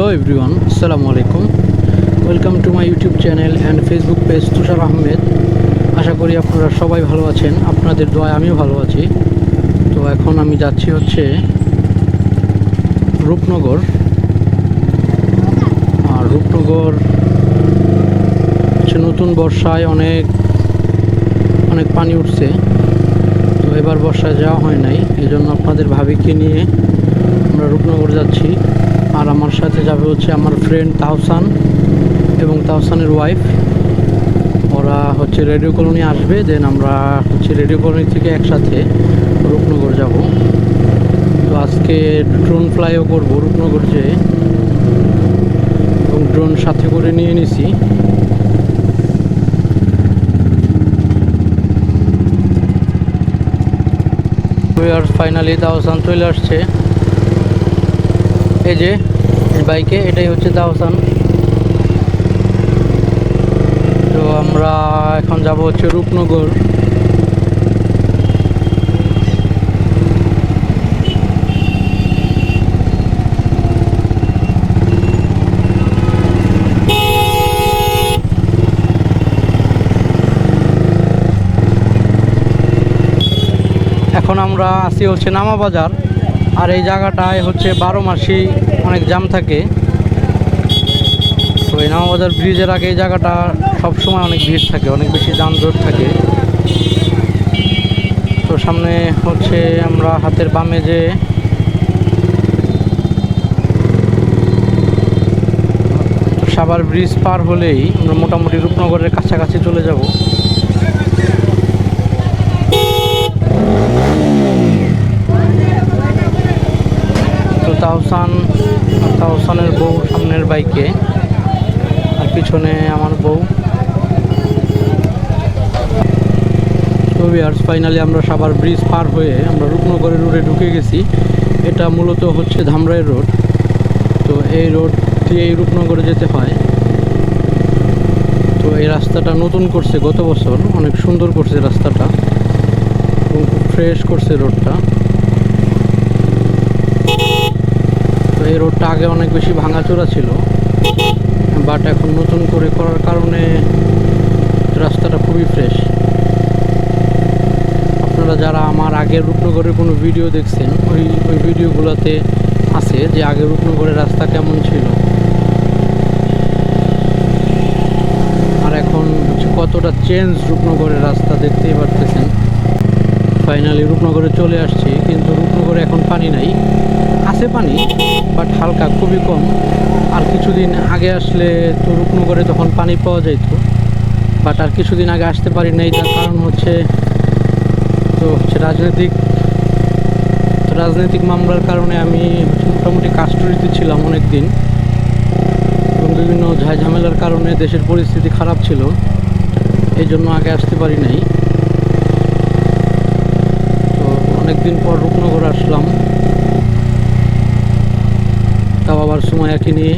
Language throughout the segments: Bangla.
হ্যালো এভরিওয়ান আসসালামু আলাইকুম welcome to my YouTube channel and Facebook page Tushar Ahmed আশা করি আপনারা সবাই ভালো আছেন, আপনাদের দোয়ায় আমিও ভালো আছি। তো এখন আমি যাচ্ছি হচ্ছে রূপনগর। আর রূপনগর হচ্ছে নতুন বর্ষায় অনেক অনেক পানি উঠছে। তো এবার বর্ষায় যাওয়া হয় নাই এই জন্য আপনাদের ভাবিকে নিয়ে আমরা রূপনগর যাচ্ছি। আমার সাথে যাবে হচ্ছে আমার ফ্রেন্ড তাহসান এবং তাহসানের ওয়াইফ ওরা হচ্ছে রেডিও কলোনি আসবে দেন আমরা হচ্ছে রেডিও কলোনি থেকে একসাথে রূপনগর যাব। তো আজকে ড্রোন ফ্লাইও করব রূপনগর যেয়ে। এবং ড্রোন সাথে করে নিয়ে নিছি। ফাইনালি তাহসান চলে আসছে। এই যে বাইকে, এটাই হচ্ছে তাহসান তো আমরা এখন যাব হচ্ছে রূপনগর। এখন আমরা আসি হচ্ছে নামা বাজার, আর এই জায়গাটায় হচ্ছে বারো মাসি অনেক জাম থাকে। তো এই নামা বাজার ব্রিজের আগে এই জায়গাটা সবসময় অনেক ভিড় থাকে, অনেক বেশি যানজট থাকে। তো সামনে হচ্ছে আমরা হাতের বামে যে সাবার ব্রিজ পার হলেই আমরা মোটামুটি রূপনগরের কাছাকাছি চলে যাব। তাহসান তাহসানের বউ সামনের বাইকে। আর পিছনে আমার বউ। তো ফাইনালি আমরা সাবার ব্রিজ পার হয়ে আমরা রূপনগরের রোডে ঢুকে গেছি। এটা মূলত হচ্ছে ধামরাই রোড তো এই রোড দিয়ে এই রূপনগরে যেতে হয়। তো এই রাস্তাটা নতুন করছে গত বছর। অনেক সুন্দর করছে রাস্তাটা। খুব ফ্রেশ করছে রোডটা তো এই রোডটা আগে অনেক বেশি ভাঙাচোরা ছিল বাট এখন নতুন করে করার কারণে রাস্তাটা খুবই ফ্রেশ আপনারা যারা আমার আগের রূপনগরের কোনো ভিডিও দেখছেন, ওই ওই ভিডিওগুলোতে আছে যে আগে রূপনগরের রাস্তা কেমন ছিল। আর এখন কতটা চেঞ্জ রূপনগরের রাস্তা দেখতেই পারতেছেন। ফাইনালি রূপনগরে চলে আসছি, কিন্তু রূপনগরে এখন পানি নাই। আছে পানি বাট হালকা, খুবই কম। আর কিছুদিন আগে আসলে তো রূপনগরে তখন পানি পাওয়া যেত বাট আর কিছুদিন আগে আসতে পারি নাই, তার কারণ হচ্ছে, তো হচ্ছে রাজনৈতিক রাজনৈতিক মামলার কারণে আমি মোটামুটি কাস্টডিতে ছিলাম অনেক দিন এবং বিভিন্ন ঝামেলার কারণে দেশের পরিস্থিতি খারাপ ছিল এই জন্য আগে আসতে পারি নাই। তো অনেকদিন পর আবার নিয়ে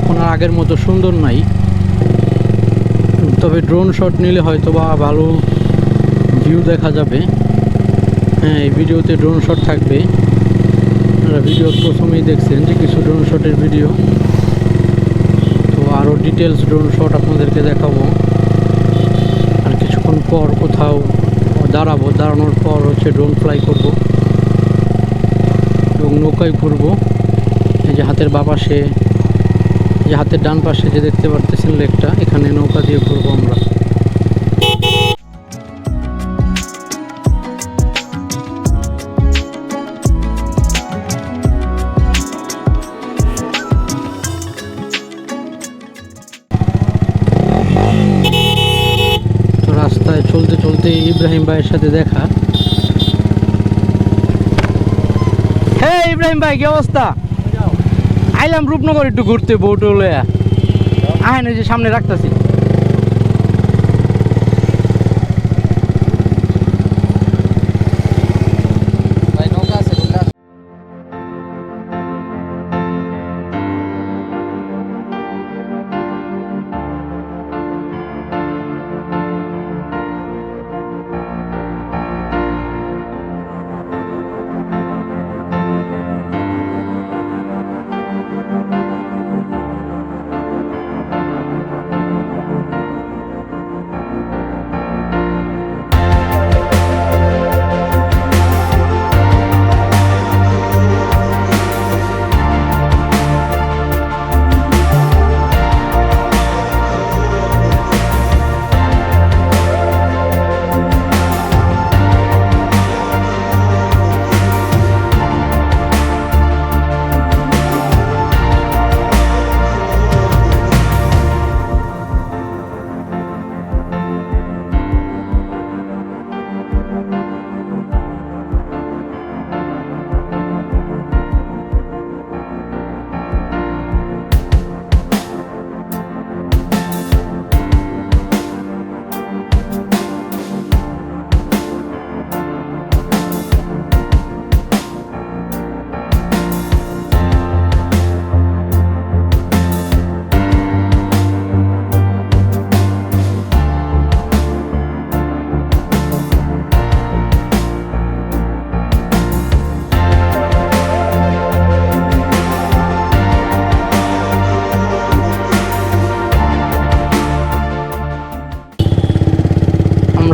এখন আর আগের মতো সুন্দর নাই। তবে ড্রোন শট নিলে হয়তো বা ভালো ভিউ দেখা যাবে। হ্যাঁ এই ভিডিওতে ড্রোন শট থাকবে। আপনারা ভিডিও প্রথমেই দেখছেন যে কিছু ড্রোন শটের ভিডিও তো আরও ডিটেলস ড্রোন শট আপনাদেরকে দেখাবো। আর কিছুক্ষণ পর কোথাও দাঁড়াবো, দাঁড়ানোর পর হচ্ছে ড্রোন ফ্লাই করব। এবং নৌকায় ঘুরবো। এই যে হাতের বা পাশে যে হাতের ডান পাশে যে দেখতে পারতেছেন লেকটা, এখানে নৌকা দিয়ে ঘুরবো আমরা। রাস্তায় চলতে চলতে ইব্রাহিম ভাইয়ের সাথে দেখা। হ্যাঁ ইব্রাহিম ভাই, কি অবস্থা? আইলাম রূপনগর একটু ঘুরতে বউটো আহেন এই যে সামনে রাখতাছি।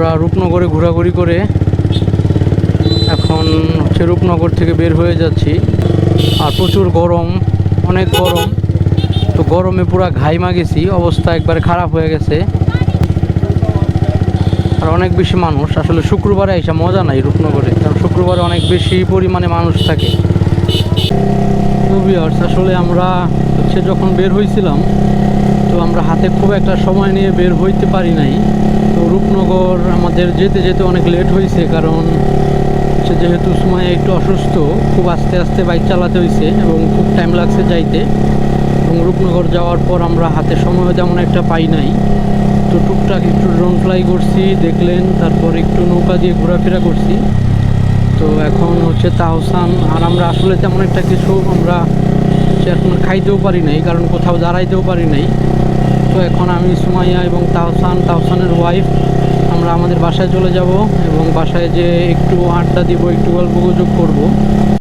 আমরা রূপনগরে ঘোরাঘুরি করে এখন হচ্ছে রূপনগর থেকে বের হয়ে যাচ্ছি। আর প্রচুর গরম অনেক গরম। তো গরমে পুরা ঘাইমা গেছি অবস্থা একবারে খারাপ হয়ে গেছে। আর অনেক বেশি মানুষ আসলে শুক্রবারে আইসা মজা নাই রূপনগরে কারণ শুক্রবারে অনেক বেশি পরিমাণে মানুষ থাকে। viewers, আসলে আমরা হচ্ছে যখন বের হয়েছিলাম তো আমরা হাতে খুব একটা সময় নিয়ে বের হইতে পারি নাই। রূপনগর আমাদের যেতে যেতে অনেক লেট হয়েছে কারণ হচ্ছে যেহেতু সময় একটু অসুস্থ, খুব আস্তে আস্তে বাইক চালাতে হয়েছে এবং খুব টাইম লাগছে যাইতে। এবং রূপনগর যাওয়ার পর আমরা হাতে সময় তেমন একটা পাই নাই। তো টুকটাক একটু ড্রোন ফ্লাই করছি, দেখলেন, তারপর একটু নৌকা দিয়ে ঘোরাফেরা করছি। তো এখন হচ্ছে তাহসান, আর আমরা আসলে তেমন একটা কিছু আমরা এখন খাইতেও পারি নাই, কারণ কোথাও দাঁড়াইতেও পারি নাই। তো এখন আমি সুমাইয়া এবং তাহসান তাহসানের ওয়াইফ আমরা আমাদের বাসায় চলে যাব এবং বাসায় যে একটু আড্ডা দিব, একটু গল্প গুজব করব।